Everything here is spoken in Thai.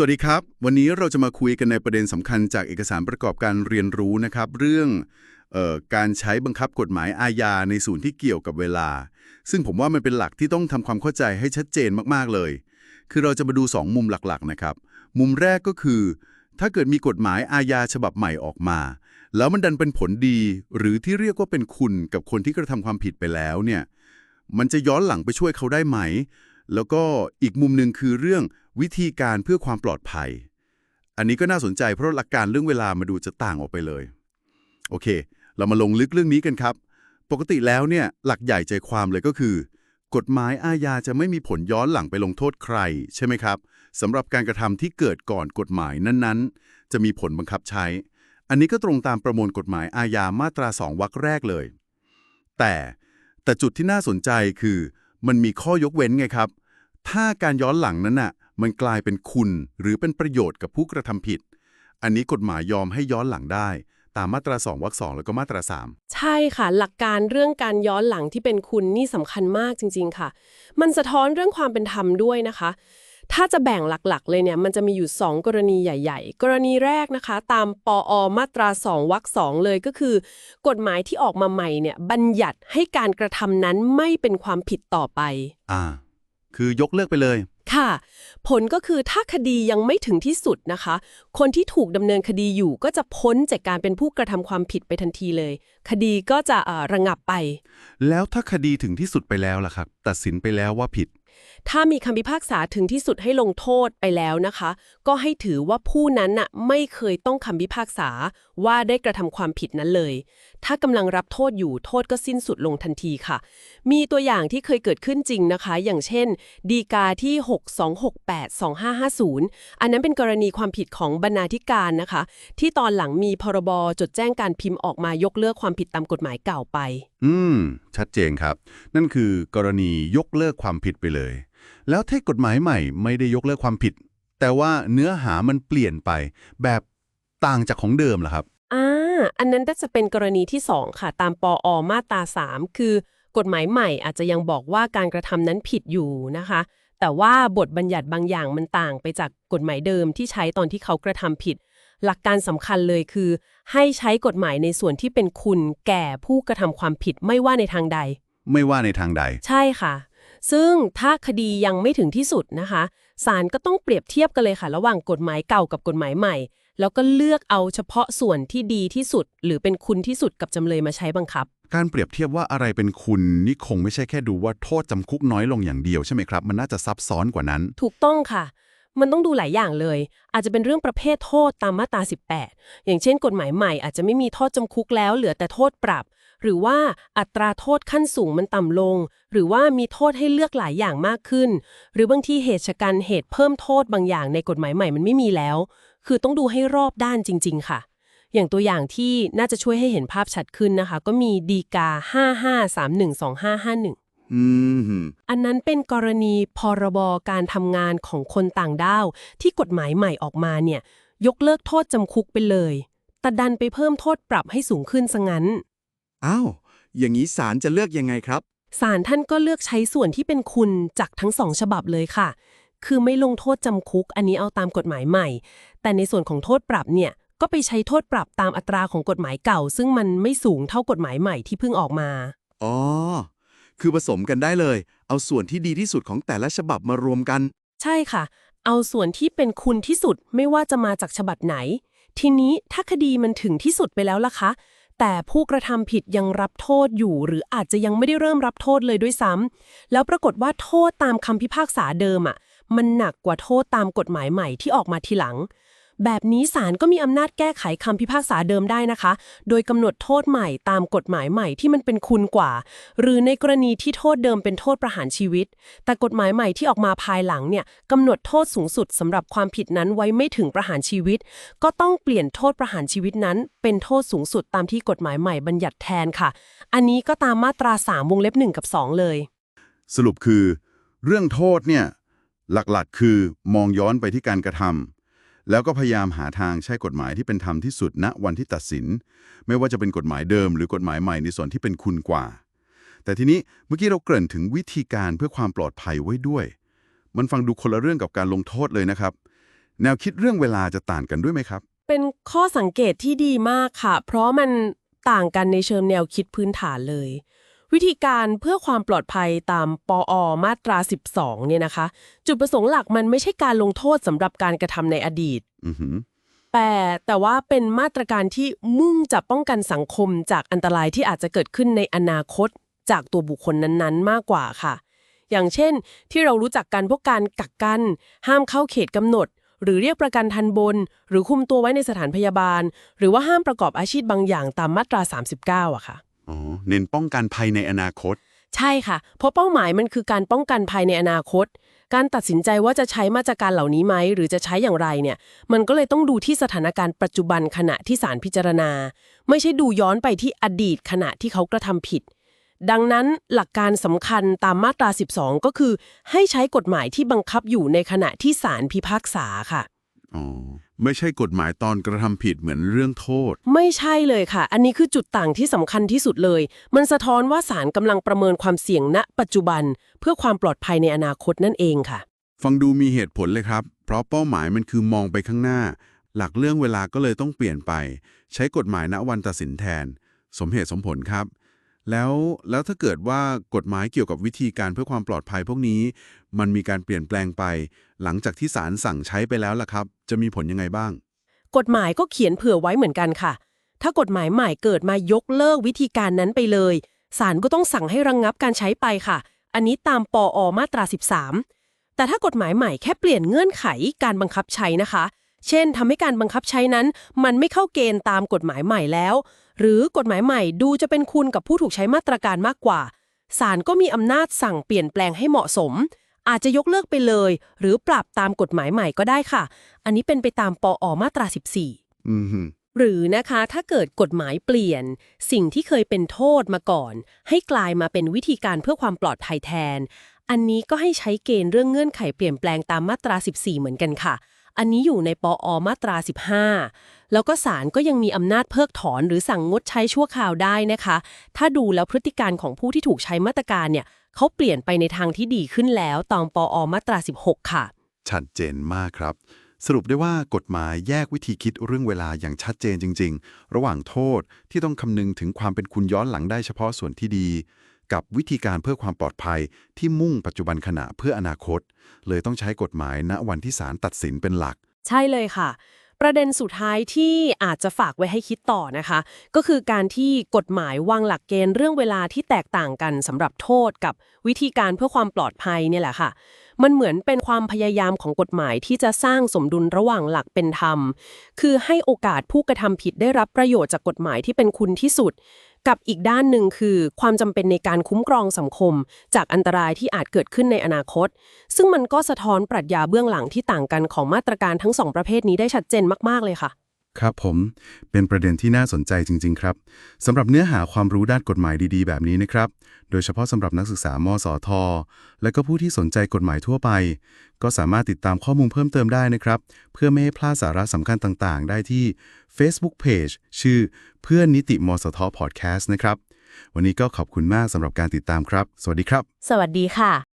สวัสดีครับ วันนี้เราจะมาคุยกันในประเด็นสำคัญจากเอกสารประกอบการเรียนรู้นะครับ เรื่องออการใช้บังคับกฎหมายอาญาในส่วนที่เกี่ยวกับเวลา ซึ่งผมว่ามันเป็นหลักที่ต้องทำความเข้าใจให้ชัดเจนมากๆเลย คือเราจะมาดู 2 มุมหลักๆนะครับ มุมแรกก็คือ ถ้าเกิดมีกฎหมายอาญาฉบับใหม่ออกมา แล้วมันดันเป็นผลดี หรือที่เรียกว่าเป็นคุณกับคนที่กระทำความผิดไปแล้วเนี่ยมันจะย้อนหลังไปช่วยเขาได้ไหม แล้วก็อีกมุมหนึ่งคือเรื่อง วิธีการเพื่อความปลอดภัย อันนี้ก็น่าสนใจเพราะหลักการเรื่องเวลามาดูจะต่างออกไปเลย โอเค เรามาลงลึกเรื่องนี้กันครับ ปกติแล้วเนี่ยหลักใหญ่ใจความเลยก็คือ กฎหมายอาญาจะไม่มีผลย้อนหลังไปลงโทษใคร ใช่ไหมครับสำหรับการกระทำที่เกิดก่อนกฎหมายนั้นๆ จะมีผลบังคับใช้ อันนี้ก็ตรงตามประมวลกฎหมายอาญามาตราสองวรรคแรกเลย แต่แต่จุดที่น่าสนใจคือ มันมีข้อยกเว้นไงครับ ถ้าการย้อนหลังนั้นน่ะ มันกลายเป็นคุณหรือเป็นประโยชน์กับผู้กระทำผิด อันนี้กฎหมายยอมให้ย้อนหลังได้ ตามมาตรา2วรรคสองแล้วก็มาตรา 3 ใช่ค่ะ หลักการเรื่องการย้อนหลังที่เป็นคุณนี่สำคัญมากจริง ๆค่ะ มันสะท้อนเรื่องความเป็นธรรมด้วยนะคะ ถ้าจะแบ่งหลักๆ เลยเนี่ยมันจะมีอยู่ 2 กรณีใหญ่ ๆ กรณีแรกนะคะ ตามปออมาตรา2วรรคสองเลยก็คือ กฎหมายที่ออกมาใหม่เนี่ยบัญญัติให้การกระทำนั้นไม่เป็นความผิดต่อไป อ่า คือยกเลิกไปเลย ค่ะ ผลก็คือถ้าคดียังไม่ถึงที่สุดนะคะ คนที่ถูกดำเนินคดีอยู่ก็จะพ้นจากการเป็นผู้กระทำความผิดไปทันทีเลย คดีก็จะเอ่อระงับไป แล้วถ้าคดีถึงที่สุดไปแล้วล่ะครับ ตัดสินไปแล้วว่าผิด ถ้ามีคำพิพากษาถึงที่สุดให้ลงโทษไปแล้วนะคะ ก็ให้ถือว่าผู้นั้นน่ะไม่เคยต้องคำพิพากษาว่าได้กระทำความผิดนั้นเลยถ้ากำลังรับโทษอยู่โทษก็สิ้นสุดลงทันทีค่ะ มีตัวอย่างที่เคยเกิดขึ้นจริงนะคะ อย่างเช่น ดีกาที่ 6268-2550 อันนั้นเป็นกรณีความผิดของบรรณาธิการนะคะ ที่ตอนหลังมีพรบจดแจ้งการพิมพ์ออกมายกเลิกความผิดตามกฎหมายเก่าไป อืม ชัดเจนครับ นั่นคือกรณียกเลิกความผิดไปเลย แล้วถ้ากฎหมายใหม่ไม่ได้ยกเลิกความผิด แต่ว่าเนื้อหามันเปลี่ยนไปแบบต่างจากของเดิมล่ะครับ อ่า อันนั้นก็จะเป็นกรณีที่ 2 ค่ะ ตามปออมาตรา3 คือกฎหมายใหม่อาจจะยังบอกว่าการกระทำนั้นผิดอยู่นะคะ แต่ว่าบทบัญญัติบางอย่างมันต่างไปจากกฎหมายเดิมที่ใช้ตอนที่เขากระทำผิด หลักการสำคัญเลยคือ ให้ใช้กฎหมายในส่วนที่เป็นคุณแก่ผู้กระทำความผิดไม่ว่าในทางใด ไม่ว่าในทางใด ใช่ค่ะ ซึ่งถ้าคดียังไม่ถึงที่สุดนะคะศาลก็ต้องเปรียบเทียบกันเลยค่ะ ระหว่างกฎหมายเก่ากับกฎหมายใหม่ แล้วก็เลือกเอาเฉพาะส่วนที่ดีที่สุด หรือเป็นคุณที่สุดกับจำเลยมาใช้บังคับ การเปรียบเทียบว่าอะไรเป็นคุณนี่คงไม่ใช่แค่ดูว่าโทษจำคุกน้อยลงอย่างเดียวใช่ไหมครับ มันน่าจะซับซ้อนกว่านั้น ถูกต้องค่ะ มันต้องดูหลายอย่างเลย อาจจะเป็นเรื่องประเภทโทษตามมาตรา 18 อย่างเช่น กฎหมายใหม่อาจจะไม่มีโทษจำคุกแล้ว เหลือแต่โทษปรับ หรือว่าอัตราโทษขั้นสูงมันต่ำลง หรือว่ามีโทษให้เลือกหลายอย่างมากขึ้น หรือบางทีเหตุชะกันเหตุเพิ่มโทษบางอย่างในกฎหมายใหม่มันไม่มีแล้ว คือต้องดูให้รอบด้านจริง ๆ ค่ะ อย่างตัวอย่างที่น่าจะช่วยให้เห็นภาพชัดขึ้นนะคะ ก็มีดีกา 55312551อืมอันนั้นเป็นกรณีพรบการทำงานของคนต่างด้าว ที่กฎหมายใหม่ออกมาเนี่ย ยกเลิกโทษจำคุกไปเลย แต่ดันไปเพิ่มโทษปรับให้สูงขึ้นซะงั้น อ้าว อย่างนี้ศาลจะเลือกยังไงครับ ศาลท่านก็เลือกใช้ส่วนที่เป็นคุณจากทั้งสองฉบับเลยค่ะ คือไม่ลงโทษจำคุก อันนี้เอาตามกฎหมายใหม่ แต่ในส่วนของโทษปรับเนี่ย ก็ไปใช้โทษปรับตามอัตราของกฎหมายเก่า ซึ่งมันไม่สูงเท่ากฎหมายใหม่ที่เพิ่งออกมา อ๋อ คือผสมกันได้เลย เอาส่วนที่ดีที่สุดของแต่ละฉบับมารวมกัน ใช่ค่ะ เอาส่วนที่เป็นคุณที่สุดไม่ว่าจะมาจากฉบับไหน ทีนี้ถ้าคดีมันถึงที่สุดไปแล้วล่ะคะ แต่ผู้กระทำผิดยังรับโทษอยู่ หรืออาจจะยังไม่ได้เริ่มรับโทษเลยด้วยซ้ำแล้วปรากฏว่าโทษตามคำพิพากษาเดิมอะมันหนักกว่าโทษตามกฎหมายใหม่ที่ออกมาทีหลัง แบบนี้ศาลก็มีอำนาจแก้ไขคำพิพากษาเดิมได้นะคะ โดยกำหนดโทษใหม่ตามกฎหมายใหม่ที่มันเป็นคุณกว่า หรือในกรณีที่โทษเดิมเป็นโทษประหารชีวิต แต่กฎหมายใหม่ที่ออกมาภายหลังเนี่ยกำหนดโทษสูงสุดสำหรับความผิดนั้นไว้ไม่ถึงประหารชีวิต ก็ต้องเปลี่ยนโทษประหารชีวิตนั้น เป็นโทษสูงสุดตามที่กฎหมายใหม่บัญญัติแทนค่ะ อันนี้ก็ตามมาตรา3วงเล็บ1กับ 2 เลย สรุปคือ เรื่องโทษเนี่ยหลักๆ คือมองย้อนไปที่การกระทำ แล้วก็พยายามหาทางใช้กฎหมายที่เป็นธรรมที่สุดณวันที่ตัดสิน ไม่ว่าจะเป็นกฎหมายเดิมหรือกฎหมายใหม่ในส่วนที่เป็นคุณกว่า แต่ทีนี้เมื่อกี้เราเกริ่นถึงวิธีการเพื่อความปลอดภัยไว้ด้วย มันฟังดูคนละเรื่องกับการลงโทษเลยนะครับ แนวคิดเรื่องเวลาจะต่างกันด้วยไหมครับ เป็นข้อสังเกตที่ดีมากค่ะ เพราะมันต่างกันในเชิงแนวคิดพื้นฐานเลย วิธีการเพื่อความปลอดภัยตามปออมาตรา 12 เนี่ยนะคะ จุดประสงค์หลักมันไม่ใช่การลงโทษสำหรับการกระทำในอดีตอือหือแต่แต่ว่าเป็นมาตรการที่มุ่งจะป้องกันสังคมจากอันตรายที่อาจจะเกิดขึ้นในอนาคตจากตัวบุคคลนั้นๆ มากกว่าค่ะ อย่างเช่น ที่เรารู้จักกันพวกการกักกัน ห้ามเข้าเขตกำหนด หรือเรียกประกันทันบน หรือคุมตัวไว้ในสถานพยาบาล หรือว่าห้ามประกอบอาชีพบางอย่างตามมาตรา 39อะค่ะ อ๋อเน้นป้องกันภัยในอนาคต ใช่ค่ะ เพราะเป้าหมายมันคือการป้องกันภายในอนาคต การตัดสินใจว่าจะใช้มาตรการเหล่านี้ไหม หรือจะใช้อย่างไรเนี่ย มันก็เลยต้องดูที่สถานการณ์ปัจจุบันขณะที่ศาลพิจารณา ไม่ใช่ดูย้อนไปที่อดีตขณะที่เขากระทำผิด ดังนั้นหลักการสำคัญตามมาตรา 12 ก็คือ ให้ใช้กฎหมายที่บังคับอยู่ในขณะที่ศาลพิพากษาค่ะอ๋อ ไม่ใช่กฎหมายตอนกระทำผิดเหมือนเรื่องโทษ ไม่ใช่เลยค่ะ อันนี้คือจุดต่างที่สำคัญที่สุดเลย มันสะท้อนว่าศาลกำลังประเมินความเสี่ยงณ ปัจจุบัน เพื่อความปลอดภัยในอนาคตนั่นเองค่ะ ฟังดูมีเหตุผลเลยครับ เพราะเป้าหมายมันคือมองไปข้างหน้า หลักเรื่องเวลาก็เลยต้องเปลี่ยนไป ใช้กฎหมายณวันตัดสินแทน สมเหตุสมผลครับ แล้วแล้วถ้าเกิดว่ากฎหมายเกี่ยวกับวิธีการเพื่อความปลอดภัยพวกนี้ มันมีการเปลี่ยนแปลงไป หลังจากที่ศาลสั่งใช้ไปแล้วล่ะครับ จะมีผลยังไงบ้าง กฎหมายก็เขียนเผื่อไว้เหมือนกันค่ะ ถ้ากฎหมายใหม่เกิดมายกเลิกวิธีการนั้นไปเลยศาลก็ต้องสั่งให้ระงงับการใช้ไปค่ะ อันนี้ตามปออมาตรา 13 แต่ถ้ากฎหมายใหม่แค่เปลี่ยนเงื่อนไขการบังคับใช้นะคะ เช่นทำให้การบังคับใช้นั้น มันไม่เข้าเกณฑ์ตามกฎหมายใหม่แล้ว หรือกฎหมายใหม่ดูจะเป็นคุณกับผู้ถูกใช้มาตรการมากกว่าศาลก็มีอำนาจสั่งเปลี่ยนแปลงให้เหมาะสม อาจจะยกเลิกไปเลย หรือปรับตามกฎหมายใหม่ก็ได้ค่ะ อันนี้เป็นไปตามปออมาตรา 14 อือหือหรือนะคะถ้าเกิดกฎหมายเปลี่ยน สิ่งที่เคยเป็นโทษมาก่อน ให้กลายมาเป็นวิธีการเพื่อความปลอดภัยแทน อันนี้ก็ให้ใช้เกณฑ์เรื่องเงื่อนไขเปลี่ยนแปลงตามมาตรา 14 เหมือนกันค่ะ อันนี้อยู่ในปออมาตรา 15 แล้วก็ศาลก็ยังมีอำนาจเพิกถอนหรือสั่งงดใช้ชั่วคราวได้นะคะ ถ้าดูแล้วพฤติการของผู้ที่ถูกใช้มาตรการเนี่ยเขาเปลี่ยนไปในทางที่ดีขึ้นแล้วตามปออมาตรา 16 ค่ะ ชัดเจนมากครับ สรุปได้ว่ากฎหมายแยกวิธีคิดเรื่องเวลาอย่างชัดเจนจริง ๆ ระหว่างโทษที่ต้องคำนึงถึงความเป็นคุณย้อนหลังได้เฉพาะส่วนที่ดี กับวิธีการเพื่อความปลอดภัยที่มุ่งปัจจุบันขณะเพื่ออนาคต เลยต้องใช้กฎหมายณวันที่ศาลตัดสินเป็นหลัก ใช่เลยค่ะ ประเด็นสุดท้ายที่อาจจะฝากไว้ให้คิดต่อนะคะ ก็คือการที่กฎหมายวางหลักเกณฑ์เรื่องเวลาที่แตกต่างกันสำหรับโทษกับวิธีการเพื่อความปลอดภัยเนี่ยแหละค่ะมันเหมือนเป็นความพยายามของกฎหมายที่จะสร้างสมดุลระหว่างหลักเป็นธรรม คือให้โอกาสผู้กระทำผิดได้รับประโยชน์จากกฎหมายที่เป็นคุณที่สุด กับอีกด้านหนึ่งคือ ความจำเป็นในการคุ้มครองสังคม จากอันตรายที่อาจเกิดขึ้นในอนาคต ซึ่งมันก็สะท้อนปรัชญาเบื้องหลังที่ต่างกันของมาตรการทั้งสองประเภทนี้ได้ชัดเจนมากๆเลยค่ะ ครับผม เป็นประเด็นที่น่าสนใจจริง ๆ ครับสำหรับเนื้อหาความรู้ด้านกฎหมายดีๆ แบบนี้นะครับ โดยเฉพาะสำหรับนักศึกษามสท และก็ผู้ที่สนใจกฎหมายทั่วไป ก็สามารถติดตามข้อมูลเพิ่มเติมได้นะครับ เพื่อไม่ให้พลาดสาระสำคัญต่างๆ ได้ที่ Facebook Page ชื่อ เพื่อนนิติมสท Podcast นะครับ วันนี้ก็ขอบคุณมากสำหรับการติดตามครับ สวัสดีครับ สวัสดีค่ะ